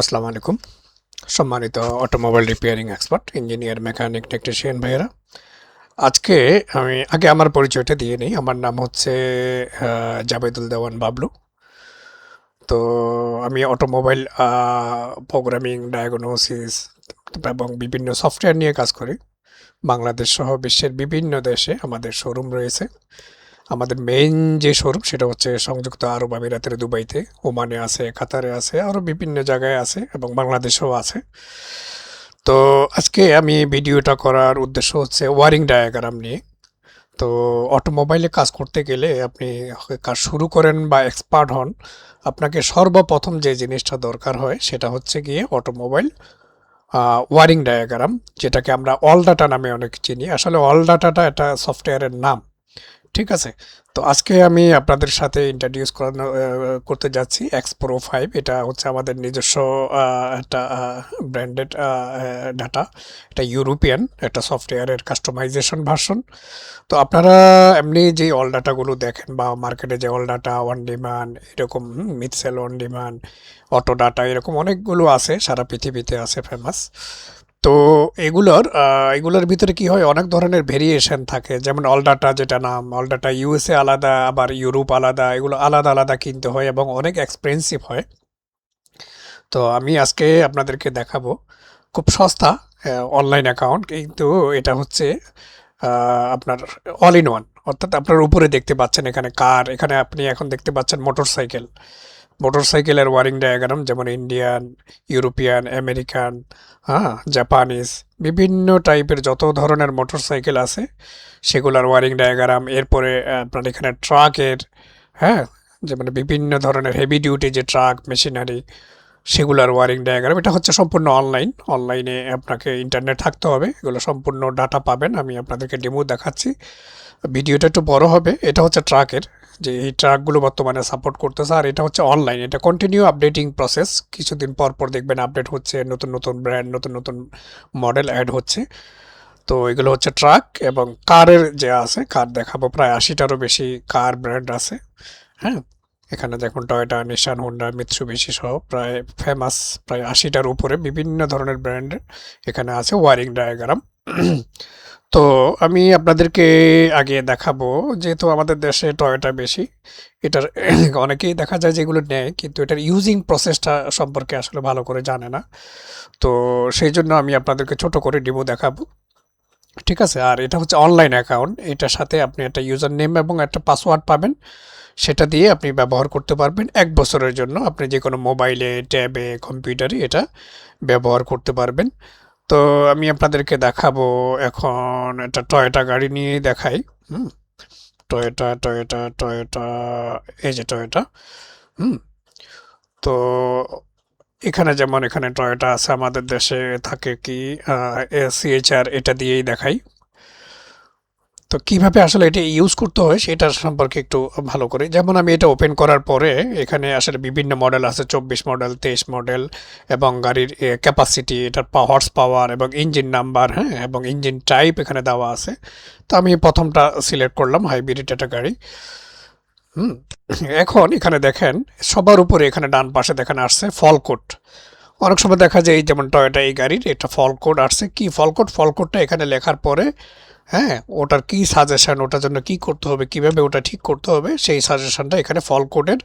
আসসালামু আলাইকুম। সম্মানিত automobile repairing expert, engineer mechanic technician ভাইয়েরা। আজকে আমি, আগে আমার পরিচয়টা দিয়ে নিই। আমার নাম হচ্ছে জাবেদুল দেওয়ান বাবলু। তো আমি অটোমোবাইল প্রোগ্রামিং, ডায়াগনোসিস এবং বিভিন্ন সফটওয়্যার নিয়ে কাজ করি। বাংলাদেশ সহ বিশ্বের বিভিন্ন দেশে আমাদের শোরুম রয়েছে। আমাদের মেইন যে শোরুম সেটা হচ্ছে সংযুক্ত আরব আমিরাতের দুবাইতে। ওমানে আছে, কাতারে আছে আরও বিভিন্ন জায়গায় আছে এবং বাংলাদেশেও আছে। তো আজকে আমি ভিডিওটা করার উদ্দেশ্য হচ্ছে ওয়ারিং ডায়াগ্রাম নিয়ে। তো অটোমোবাইলে কাজ করতে গেলে আপনি কাজ শুরু করেন বা এক্সপার্ট হন, আপনাকে সর্বপ্রথম যে জিনিসটা দরকার হয় সেটা হচ্ছে গিয়ে অটোমোবাইল ওয়ারিং ডায়াগ্রাম যেটাকে আমরা অল ডাটা নামে অনেক চিনি। আসলে অল ডাটাটা একটা সফটওয়্যারের নাম। ঠিক আছে? তো আজকে আমি আপনাদের সাথে ইন্ট্রোডিউস করানো করতে যাচ্ছি এক্স প্রো ফাইভ এটা হচ্ছে আমাদের নিজস্ব একটা ব্র্যান্ডেড ডাটা এটা ইউরোপিয়ান একটা সফটওয়্যারের কাস্টমাইজেশন ভার্সন তো আপনারা এমনি যে অল ডাটাগুলো দেখেন বা মার্কেটে যে অল ডাটা ওয়ান ডিমান্ড এরকম Mitchell on demand auto data এরকম অনেকগুলো আছে, সারা পৃথিবীতে আছে ফেমাস তো এগুলোর এগুলোর ভিতরে কি হয়? অনেক ধরনের ভেরিয়েশন থাকে। যেমন অলডাটা যেটা নাম অলডাটা ইউএসএ আলাদা, আবার ইউরোপ আলাদা, এগুলো আলাদা আলাদা কিনতে হয় এবং অনেক এক্সপেন্সিভ হয়। তো আমি আজকে আপনাদেরকে দেখাবো। খুব সস্তা অনলাইন অ্যাকাউন্ট কিন্তু এটা হচ্ছে আপনার অল ইন ওয়ান অর্থাৎ আপনার উপরে দেখতে পাচ্ছেন এখানে কার এখানে আপনি এখন দেখতে পাচ্ছেন মোটর সাইকেল মোটর সাইকেলের ওয়ারিং ডায়াগ্রাম, যেমন ইন্ডিয়ান ইউরোপিয়ান আমেরিকান হ্যাঁ জাপানিজ বিভিন্ন টাইপের যত ধরনের মোটর সাইকেল আছে, সেগুলোর ওয়ারিং ডায়াগ্রাম, এরপরে আপনার এখানে ট্রাকের হ্যাঁ যেমন বিভিন্ন ধরনের হেভি ডিউটি যে ট্রাক মেশিনারি সেগুলোর ওয়ারিং ডায়াগ্রাম, এটা হচ্ছে সম্পূর্ণ অনলাইন অনলাইনে আপনাকে ইন্টারনেট থাকতে হবে, এগুলো সম্পূর্ণ ডাটা পাবেন, আমি আপনাদেরকে ডেমো দেখাচ্ছি। ভিডিওটা একটু বড় হবে, এটা হচ্ছে ট্রাকের যে এই ট্রাকগুলো বর্তমানে সাপোর্ট করতেছে, আর এটা হচ্ছে অনলাইন এটা কন্টিনিউ আপডেটিং প্রসেস কিছুদিন পর পর দেখবেন আপডেট হচ্ছে, নতুন নতুন ব্র্যান্ড নতুন নতুন মডেল অ্যাড হচ্ছে। তো এগুলো হচ্ছে ট্রাক এবং কারের যে আছে কার দেখাবো, প্রায় আশিটারও বেশি কার ব্র্যান্ড আছে। হ্যাঁ এখানে দেখুন টয়োটা নিশান হোন্ডা মিৎসুবিশি সহ প্রায় ফেমাস প্রায় আশিটার উপরে বিভিন্ন ধরনের ব্র্যান্ডের এখানে আছে ওয়ারিং ডায়াগ্রাম তো আমি আপনাদেরকে আগে দেখাবো যেহেতু আমাদের দেশে টয়োটা বেশি, এটার অনেকেই দেখা যায় যেগুলো নেয়, কিন্তু এটার ইউজিং প্রসেসটা সম্পর্কে আসলে ভালো করে জানে না। তো সেই জন্য আমি আপনাদেরকে ছোট করে ডিমো দেখাবো। ঠিক আছে? আর এটা হচ্ছে অনলাইন অ্যাকাউন্ট এটার সাথে আপনি একটা ইউজার নেম এবং একটা পাসওয়ার্ড পাবেন। সেটা দিয়ে আপনি ব্যবহার করতে পারবেন। এক বছরের জন্য আপনি যে কোনো মোবাইলে ট্যাবে কম্পিউটারে এটা ব্যবহার করতে পারবেন। তো আমি আপনাদেরকে দেখাবো এখন একটা টয়োটা গাড়ি নিয়েই দেখাই, হুম? টয়োটা টয়োটা টয়োটা এই যে টয়োটা হুম? তো এখানে যেমন এখানে টয়োটা আছে, আমাদের দেশে থাকে কি সিএইচআর এটা দিয়েই দেখাই। তো কীভাবে আসলে এটা ইউজ করতে হয় সেটার সম্পর্কে একটু ভালো করে। যেমন আমি এটা ওপেন করার পরে এখানে আসলে বিভিন্ন মডেল আছে, চব্বিশ মডেল তেইশ মডেল এবং গাড়ির ক্যাপাসিটি এটার হর্স পাওয়ার এবং ইঞ্জিন নাম্বার হ্যাঁ এবং ইঞ্জিন টাইপ এখানে দেওয়া আছে। তো আমি প্রথমটা সিলেক্ট করলাম হাইব্রিড একটা গাড়ি। হুম, এখন এখানে দেখেন সবার উপরে এখানে ডান পাশে দেখেন আসছে ফল কোড অনেক সময় দেখা যায় যেমন টয়োটা এই গাড়ির একটা ফল কোড আসছে। কি ফল কোড ফল কোডটা এখানে লেখার পরে হ্যাঁ ওটার কি সাজেশান ওটার জন্য কি করতে হবে, কীভাবে ওটা ঠিক করতে হবে, সেই সাজেশানটা এখানে ফল কোডের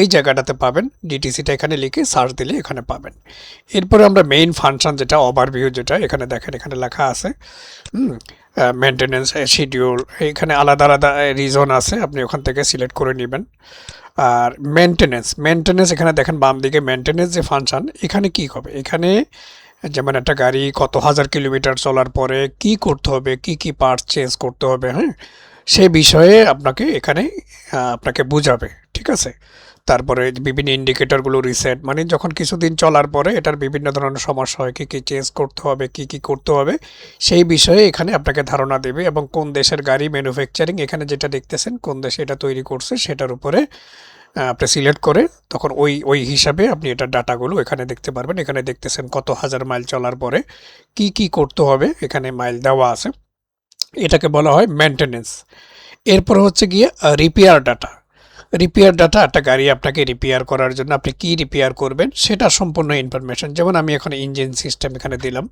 এই জায়গাটাতে পাবেন। ডিটিসিটা এখানে লিখে সার্চ দিলে এখানে পাবেন। এরপরে আমরা মেইন ফাংশন যেটা ওভারভিউ যেটা, এখানে দেখেন, এখানে লেখা আছে মেনটেনেন্স শিডিউল এখানে আলাদা আলাদা রিজন আছে, আপনি ওখান থেকে সিলেক্ট করে নেবেন। আর মেনটেনেন্স মেনটেনেন্স এখানে দেখেন বাম দিকে মেনটেনেন্স যে ফাংশান এখানে কি হবে? এখানে যেমন একটা গাড়ি কত হাজার কিলোমিটার চলার পরে কি করতে হবে, কি কি পার্টস চেঞ্জ করতে হবে হ্যাঁ? সে বিষয়ে আপনাকে এখানে আপনাকে বুঝাবে, ঠিক আছে? তারপরে বিভিন্ন ইন্ডিকেটরগুলো রিসেট মানে যখন কিছুদিন চলার পরে এটার বিভিন্ন ধরনের সমস্যা হয়, কী কী চেঞ্জ করতে হবে, কী কী করতে হবে, সেই বিষয়ে এখানে আপনাকে ধারণা দেবে এবং কোন দেশের গাড়ি ম্যানুফ্যাকচারিং এখানে যেটা দেখতেছেন কোন দেশে এটা তৈরি করছে, সেটার উপরে আপনি সিলেক্ট করে তখন ওই ওই হিসাবে আপনি এটা ডাটাগুলো এখানে দেখতে পারবেন। এখানে দেখতেছেন কত হাজার মাইল চলার পরে কি কি করতে হবে। এখানে মাইল দেওয়া আছে। এটাকে বলা হয় মেনটেনেন্স এরপর হচ্ছে গিয়ে রিপেয়ার ডাটা রিপেয়ার ডাটা একটা গাড়ি আপনাকে রিপেয়ার করার জন্য আপনি কি রিপেয়ার করবেন সেটা সম্পূর্ণ ইনফরমেশন যেমন আমি এখন ইঞ্জিন সিস্টেম এখানে দিলাম।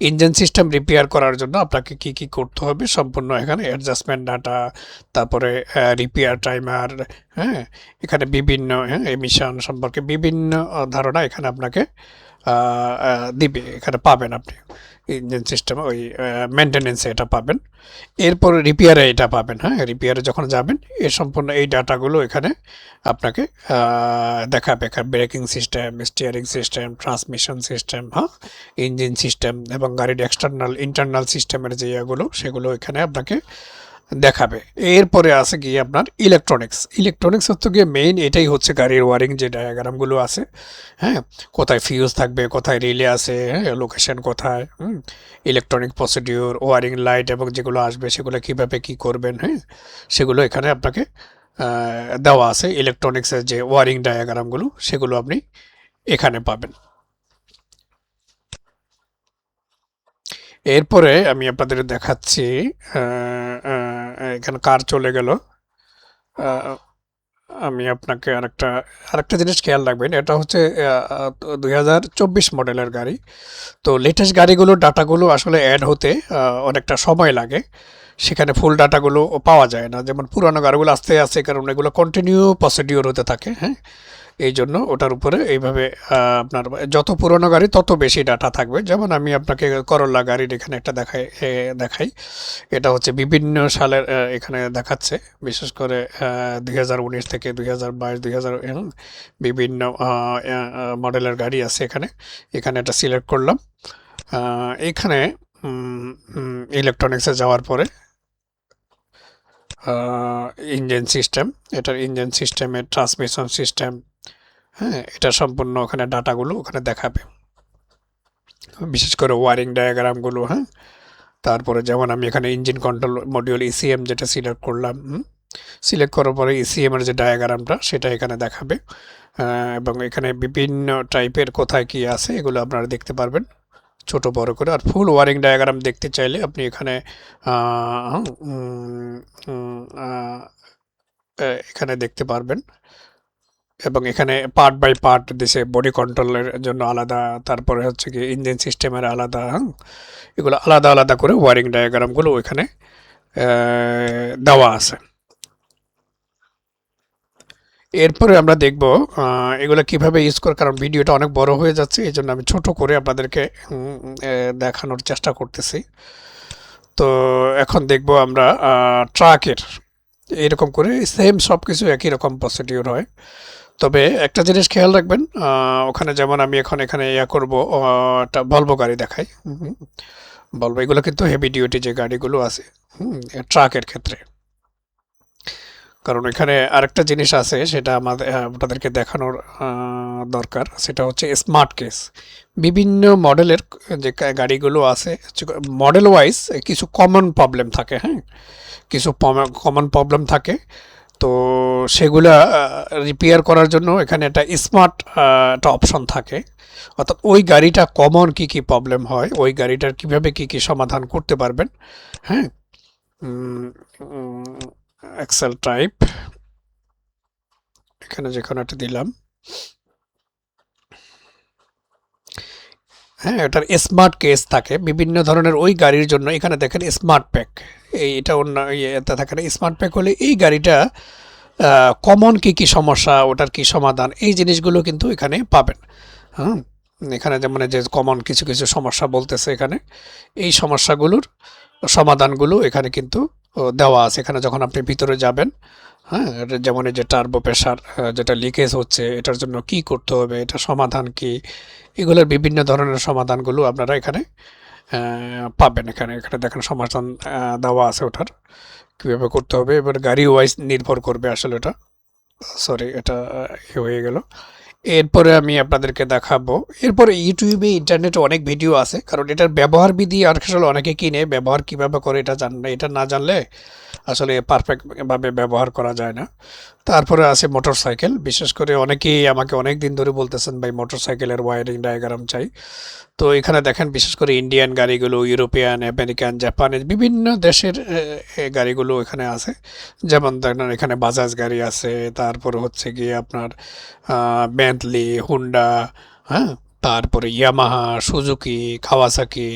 ইঞ্জিন সিস্টেম রিপেয়ার করার জন্য আপনাকে কি কি করতে হবে সম্পূর্ণ এখানে অ্যাডজাস্টমেন্ট ডাটা তারপরে রিপেয়ার টাইমার হ্যাঁ এখানে বিভিন্ন হ্যাঁ এমিশন সম্পর্কে বিভিন্ন ধারণা এখানে আপনাকে দিবে, এখানে পাবেন আপনি। ইঞ্জিন সিস্টেম ওই মেনটেনেন্সে এটা পাবেন। এরপর রিপেয়ারে এটা পাবেন হ্যাঁ? রিপেয়ারে যখন যাবেন, এ সম্পূর্ণ এই ডাটাগুলো এখানে আপনাকে দেখাবে। এখানে braking system steering system transmission system হ্যাঁ? ইঞ্জিন সিস্টেম এবং গাড়ির এক্সটার্নাল ইন্টারনাল সিস্টেমের যে ইয়েগুলো, সেগুলো এখানে আপনাকে দেখাবে। এরপরে আছে গিয়ে আপনার ইলেকট্রনিক্স ইলেকট্রনিক্স হচ্ছে গিয়ে মেইন এটাই হচ্ছে গাড়ির ওয়ারিং যে ডায়াগ্রামগুলো আছে হ্যাঁ? কোথায় ফিউজ থাকবে, কোথায় রিলে আছে হ্যাঁ? লোকেশন কোথায়, হুম? ইলেকট্রনিক প্রসিডিওর ওয়ারিং লাইট এবং যেগুলো আসবে, সেগুলো কীভাবে কী করবেন হ্যাঁ? সেগুলো এখানে আপনাকে দেওয়া আছে। ইলেকট্রনিক্সের যে ওয়ারিং ডায়াগ্রামগুলো সেগুলো আপনি এখানে পাবেন। এরপরে আমি আপনাদের দেখাচ্ছি এখানে কার চলে গেল। আমি আপনাকে আরেকটা আরেকটা জিনিস খেয়াল রাখবেন, এটা হচ্ছে দুই হাজার চব্বিশ মডেলের গাড়ি। তো লেটেস্ট গাড়িগুলোর ডাটাগুলো আসলে অ্যাড হতে অনেকটা সময় লাগে। সেখানে ফুল ডাটাগুলো পাওয়া যায় না। যেমন পুরানো গাড়িগুলো আস্তে আস্তে, কারণ এগুলো কন্টিনিউ প্রসিডিওর হতে থাকে হ্যাঁ? এই জন্য ওটার উপরে এইভাবে আপনার যত পুরনো গাড়ি তত বেশি ডাটা থাকবে। যেমন আমি আপনাকে করল্লা গাড়ির এখানে একটা দেখাই দেখাই। এটা হচ্ছে বিভিন্ন সালের এখানে দেখাচ্ছে। বিশেষ করে দুই হাজার উনিশ থেকে দুই হাজার বাইশ, দুই হাজার বিভিন্ন মডেলের গাড়ি আছে এখানে। এখানে এটা সিলেক্ট করলাম। এখানে ইলেকট্রনিক্সে যাওয়ার পরে ইঞ্জিন সিস্টেম এটার ইঞ্জিন সিস্টেমের ট্রান্সমিশন সিস্টেম হ্যাঁ এটা সম্পূর্ণ ওখানে ডাটাগুলো ওখানে দেখাবে। বিশেষ করে ওয়ারিং ডায়াগ্রামগুলো হ্যাঁ? তারপরে যেমন আমি এখানে ইঞ্জিন কন্ট্রোল মডিউল ইসিএম যেটা সিলেক্ট করলাম সিলেক্ট করার পরে ইসিএম এর যে ডায়াগ্রামটা সেটা এখানে দেখাবে। এবং এখানে বিভিন্ন টাইপের কোথায় কি আছে এগুলো আপনারা দেখতে পারবেন। ছোট, বড় করে। আর ফুল ওয়ারিং ডায়াগ্রাম দেখতে চাইলে আপনি এখানে এখানে দেখতে পারবেন। এবং এখানে পার্ট বাই পার্ট দিছে বডি কন্ট্রোলের জন্য আলাদা, তারপরে হচ্ছে কি ইঞ্জিন সিস্টেমের আলাদা হ্যাঁ এগুলো আলাদা আলাদা করে ওয়ারিং ডায়াগ্রামগুলো ওইখানে দেওয়া আছে। এরপরে আমরা দেখব এগুলো কীভাবে ইউজ করে, কারণ ভিডিওটা অনেক বড় হয়ে যাচ্ছে এই জন্য আমি ছোট করে আপনাদেরকে দেখানোর চেষ্টা করতেছি। তো এখন দেখব আমরা ট্রাকের এরকম করে সেম সব কিছু একই রকম প্রসিডিউর হয়। তবে একটা জিনিস খেয়াল রাখবেন ওখানে যেমন আমি এখন এখানে ইয়া করব একটা ভলভো গাড়ি দেখাই বলব এগুলো কিন্তু হেভি ডিউটি যে গাড়িগুলো আছে ট্রাকের ক্ষেত্রে। কারণ এখানে আরেকটা জিনিস আছে, সেটা আমাদের আপনাদেরকে দেখানোর দরকার, সেটা হচ্ছে স্মার্ট কেস বিভিন্ন মডেলের যে গাড়িগুলো আছে মডেল ওয়াইজ কিছু কমন প্রবলেম থাকে হ্যাঁ? কিছু কমন প্রবলেম থাকে তো সেগুলা রিপেয়ার করার জন্য এখানে একটা স্মার্ট একটা অপশন থাকে। অর্থাৎ ওই গাড়িটা কমন কি কি প্রবলেম হয়, ওই গাড়িটার কীভাবে কি কি সমাধান করতে পারবেন হ্যাঁ? এক্সেল টাইপ এখানে যে কোনো একটা দিলাম। হ্যাঁ এটার স্মার্ট কেস থাকে। বিভিন্ন ধরনের ওই গাড়ির জন্য এখানে দেখেন স্মার্ট প্যাক এই এটা অন্য ইয়েতে থাকে না স্মার্ট প্যাক হলে এই গাড়িটা কমন কি কি সমস্যা, ওটার কি সমাধান, এই জিনিসগুলো কিন্তু এখানে পাবেন। হ্যাঁ এখানে যেমন যে কমন কিছু কিছু সমস্যা বলতেছে এখানে, এই সমস্যাগুলোর সমাধানগুলো এখানে কিন্তু দেওয়া আছে। এখানে যখন আপনি ভিতরে যাবেন হ্যাঁ যেমন এই যে টার্বো প্রেশার যেটা লিকেজ হচ্ছে, এটার জন্য কি করতে হবে, এটা সমাধান কি, এগুলোর বিভিন্ন ধরনের সমাধানগুলো আপনারা এখানে পাবেন। এখানে এখানে দেখেন সমাধান দেওয়া আছে ওটার, কীভাবে করতে হবে, এবার গাড়ি ওয়াইজ নির্ভর করবে আসলে এটা। সরি এটা হয়ে গেল। এরপরে আমি আপনাদেরকে দেখাবো। এরপরে ইউটিউবে, ইন্টারনেটে অনেক ভিডিও আছে, কারণ এটার ব্যবহার বিধি আর আসলে অনেকে কিনে ব্যবহার কীভাবে করে এটা জান এটা না জানলে আসলে পারফেক্টভাবে ব্যবহার করা যায় না। তারপরে আছে মোটর সাইকেল বিশেষ করে অনেকেই আমাকে অনেক দিন ধরে বলতেছেন, ভাই মোটর সাইকেলের ওয়ারিং ডায়াগ্রাম চাই। তো এখানে দেখেন, বিশেষ করে ইন্ডিয়ান গাড়িগুলো ইউরোপিয়ান আমেরিকান জাপানের বিভিন্ন দেশের গাড়িগুলো এখানে আছে। যেমন দেখেন এখানে বাজাজ গাড়ি আছে, তারপর হচ্ছে গিয়ে আপনার বেন্টলি হুন্ডা হ্যাঁ? তারপরে ইয়ামাহা সুজুকি কাওয়াসাকি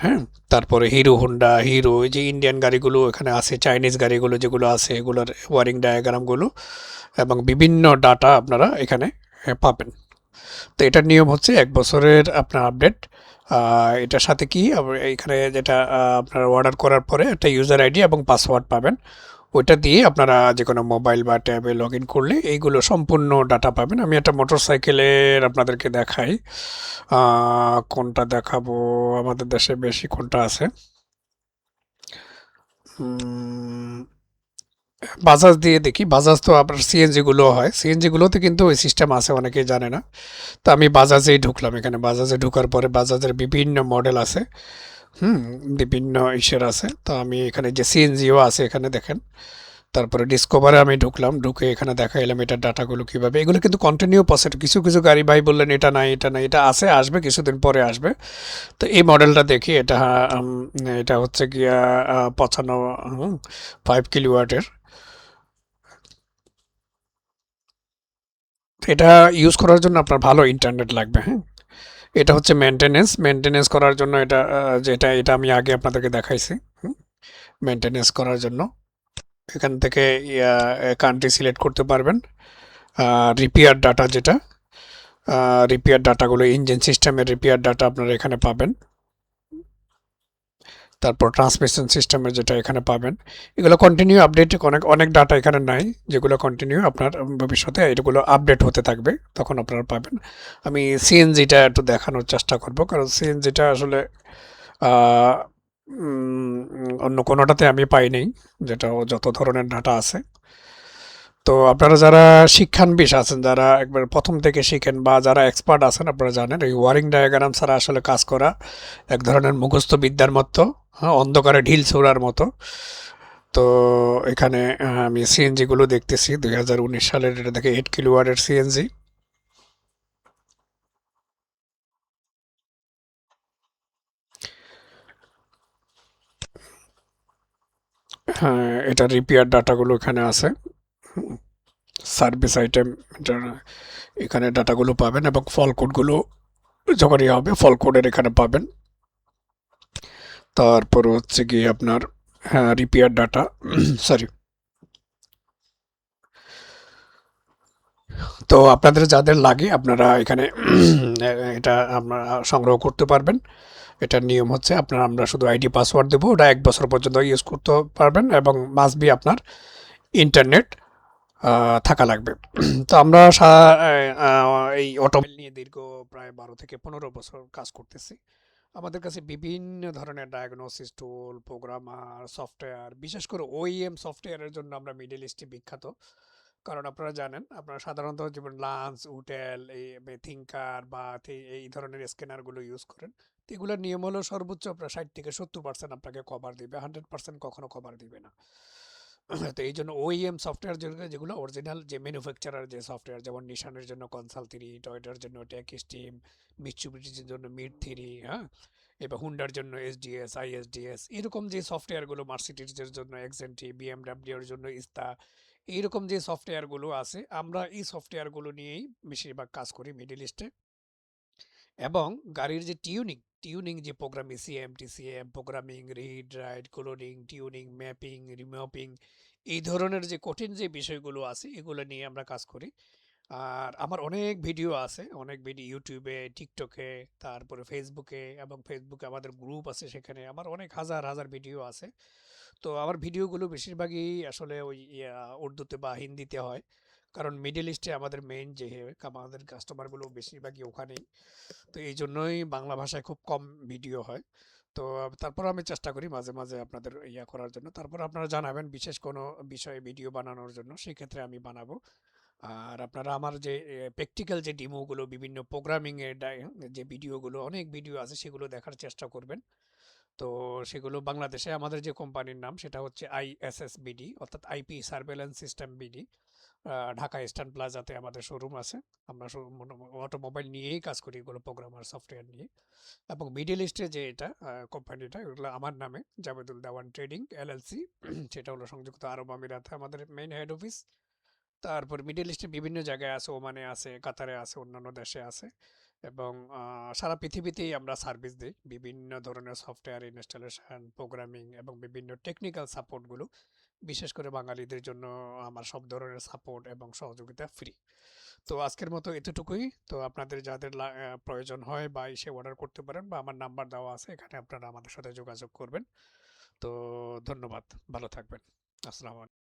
হ্যাঁ? তারপরে হিরো হোন্ডা হিরো এই যে ইন্ডিয়ান গাড়িগুলো এখানে আছে চাইনিজ গাড়িগুলো যেগুলো আছে, এগুলোর ওয়ারিং ডায়াগ্রামগুলো এবং বিভিন্ন ডাটা আপনারা এখানে পাবেন। তো এটার নিয়ম হচ্ছে এক বছরের আপনার আপডেট এটার সাথে কি? এখানে যেটা আপনারা অর্ডার করার পরে একটা ইউজার আইডি এবং পাসওয়ার্ড পাবেন। ওইটা দিয়ে আপনারা যে কোনো মোবাইল বা ট্যাবে লগ ইন করলে এইগুলো সম্পূর্ণ ডাটা পাবেন। আমি একটা মোটর সাইকেলের আপনাদেরকে দেখাই। কোনটা দেখাবো? আমাদের দেশে বেশি কোনটা আছে? বাজাজ দিয়ে দেখি। বাজাজ তো আপনার সিএনজি গুলো হয়। সিএনজি গুলোতে কিন্তু ওই সিস্টেম আছে অনেকেই জানে না। তো আমি বাজাজেই ঢুকলাম এখানে। বাজাজে ঢুকার পরে বাজাজের বিভিন্ন মডেল আছে। হুম বিভিন্ন ইসের আছে। তো আমি এখানে যে সিএনজিও আছে এখানে দেখেন। তারপরে ডিসকভারে আমি ঢুকলাম। ঢুকে এখানে দেখাইলাম এটার ডাটাগুলো কীভাবে। এগুলো কিন্তু কন্টিনিউ পসেট কিছু কিছু গাড়ি ভাই বললেন এটা নাই এটা নাই এটা আছে আসবে কিছুদিন পরে আসবে। তো এই মডেলটা দেখি। এটা এটা হচ্ছে গিয়া আহ, পঁচান্ন ফাইভ কিলোওয়াটের এটা ইউজ করার জন্য আপনার ভালো ইন্টারনেট লাগবে হ্যাঁ? এটা হচ্ছে মেনটেনেন্স মেনটেনেন্স করার জন্য এটা যেটা, এটা আমি আগে আপনাদেরকে দেখাইছি মেনটেনেন্স করার জন্য। এখান থেকে কান্ট্রি সিলেক্ট করতে পারবেন। রিপেয়ার ডাটা যেটা রিপেয়ার ডাটাগুলো ইঞ্জিন সিস্টেমের রিপেয়ার ডাটা আপনারা এখানে পাবেন। তারপর ট্রান্সমিশন সিস্টেমের যেটা এখানে পাবেন। এগুলো কন্টিনিউ আপডেট অনেক অনেক ডাটা এখানে নাই, যেগুলো কন্টিনিউ আপনার ভবিষ্যতে এগুলো আপডেট হতে থাকবে, তখন আপনারা পাবেন। আমি সিএনজিটা একটু দেখানোর চেষ্টা করব, কারণ সিএনজিটা আসলে অন্য কোনোটাতে আমি পাইনি যেটা যত ধরনের ডাটা আছে। তো আপনারা যারা শিক্ষানবিশ আছেন, যারা একবার প্রথম থেকে শিখেন বা যারা এক্সপার্ট আছেন, আপনারা জানেন এই ওয়ারিং ডায়াগ্রাম ছাড়া আসলে কাজ করা এক ধরনের মুখস্থ বিদ্যার মতো হ্যাঁ অন্ধকারে ঢিল ছোড়ার মতো। তো এখানে আমি সিএনজিগুলো দেখতেছি, দুই হাজার উনিশ সালের, এটা দেখে এইট কিলো কিলোওয়াটের সিএনজি হ্যাঁ এটা রিপেয়ার ডাটাগুলো এখানে আছে। সার্ভিস আইটেম এখানে ডাটাগুলো পাবেন এবং ফল কোডগুলো যখন ইয়ে হবে, ফল কোডের এখানে পাবেন। তারপর হচ্ছে গিয়ে আপনার হ্যাঁ রিপেয়ার ডাটা সরি তো আপনাদের যাদের লাগে, আপনারা এখানে এটা আপনারা সংগ্রহ করতে পারবেন। এটার নিয়ম হচ্ছে আপনার, আমরা শুধু আইডি পাসওয়ার্ড দেবো। ওটা এক বছর পর্যন্ত ইউজ করতে পারবেন এবং মাস্ট বি আপনার ইন্টারনেট থাকা লাগবে। তো আমরা এই অটোমোবাইল নিয়ে দীর্ঘ প্রায় বারো থেকে পনেরো বছর কাজ করতেছি। আমাদের কাছে বিভিন্ন ধরনের ডায়াগনোসিস টুল প্রোগ্রামার সফটওয়্যার বিশেষ করে ওইএম সফটওয়্যারের জন্য আমরা মিডল ইস্টে বিখ্যাত। কারণ আপনারা জানেন, আপনারা সাধারণত যেমন লাঞ্চ উটেল এই থিঙ্কার বা এই ধরনের স্ক্যানারগুলো ইউজ করেন। তো এগুলোর নিয়ম হলো সর্বোচ্চ আপনার ষাট থেকে সত্তর পার্সেন্ট আপনাকে কভার দিবে। হান্ড্রেড পার্সেন্ট কখনো কভার দিবে না। তো এই জন্য ওইএম সফটওয়্যার যেগুলো যেগুলো অরিজিনাল যে ম্যানুফ্যাকচারার যে সফটওয়্যার যেমন নিশানের জন্য কনসাল থ্রি টয়টার জন্য টেক স্টিম মিটসুবিশির জন্য মিড থ্রি হ্যাঁ? এবার হুন্ডার জন্য এসডিএস আইএসডিএস এরকম যে সফটওয়্যারগুলো মার্সিডিজের জন্য এক্সেন্টি বিএমডাব্লিউর জন্য ইস্তা এইরকম যে সফটওয়্যারগুলো আছে, আমরা এই সফটওয়্যারগুলো নিয়েই বেশিরভাগ কাজ করি মিডল ইস্টে এবং গাড়ির যে টিউনিং টিউনিং যে program CM TCM programming read write কোলোডিং tuning mapping remapping এই ধরনের যে কঠিন যে বিষয়গুলো আছে, এগুলো নিয়ে আমরা কাজ করি। আর আমার অনেক ভিডিও আছে, অনেক ভিডিও ইউটিউবে টিকটকে তারপরে ফেসবুকে এবং ফেসবুকে আমাদের গ্রুপ আছে সেখানে আমার অনেক হাজার হাজার ভিডিও আছে। তো আমার ভিডিওগুলো বেশিরভাগই আসলে ওই উর্দুতে বা হিন্দিতে হয়। কারণ মিডল ইস্টে আমাদের মেইন যে আমাদের কাস্টমারগুলো বেশিরভাগই ওখানেই তো এই জন্যই বাংলা ভাষায় খুব কম ভিডিও হয়। তো তারপর আমি চেষ্টা করি মাঝে মাঝে আপনাদের ইয়া করার জন্য। তারপর আপনারা জানাবেন বিশেষ কোনো বিষয়ে ভিডিও বানানোর জন্য, সেক্ষেত্রে আমি বানাবো। আর আপনারা আমার যে প্র্যাকটিক্যাল যে ডিমোগুলো বিভিন্ন প্রোগ্রামিংয়ের যে ভিডিওগুলো অনেক ভিডিও আছে, সেগুলো দেখার চেষ্টা করবেন। তো সেগুলো বাংলাদেশে আমাদের যে কোম্পানির নাম সেটা হচ্ছে আইএসএসবিডি অর্থাৎ IP surveillance system BD Dhaka eastern প্লাজাতে আমাদের শোরুম আছে। আমরা অটোমোবাইল নিয়েই কাজ করি এগুলো প্রোগ্রামার সফটওয়্যার নিয়ে। এবং মিডিল ইস্টে যে এটা কোম্পানিটা, এগুলো আমার নামে, জাবেদুল দেওয়ান ট্রেডিং এলএলসি সেটা হলো সংযুক্ত আরব আমিরাতে আমাদের মেইন হেড অফিস তারপর মিডল ইস্টে বিভিন্ন জায়গায় আছে, ওমানে আছে, কাতারে আছে, অন্যান্য দেশে আছে। এবং সারা পৃথিবীতেই আমরা সার্ভিস দিই বিভিন্ন ধরনের সফটওয়্যার ইনস্টলেশন, প্রোগ্রামিং এবং বিভিন্ন টেকনিক্যাল সাপোর্টগুলো বিশেষ করে বাঙালিদের জন্য আমার সব ধরনের সাপোর্ট এবং সহযোগিতা ফ্রি। তো আজকের মতো এতটুকুই। তো আপনাদের যাদের প্রয়োজন হয় বা এসে অর্ডার করতে পারেন বা আমার নাম্বার দেওয়া আছে, এখানে আপনারা আমাদের সাথে যোগাযোগ করবেন। তো ধন্যবাদ। ভালো থাকবেন। আসসালামু আলাইকুম।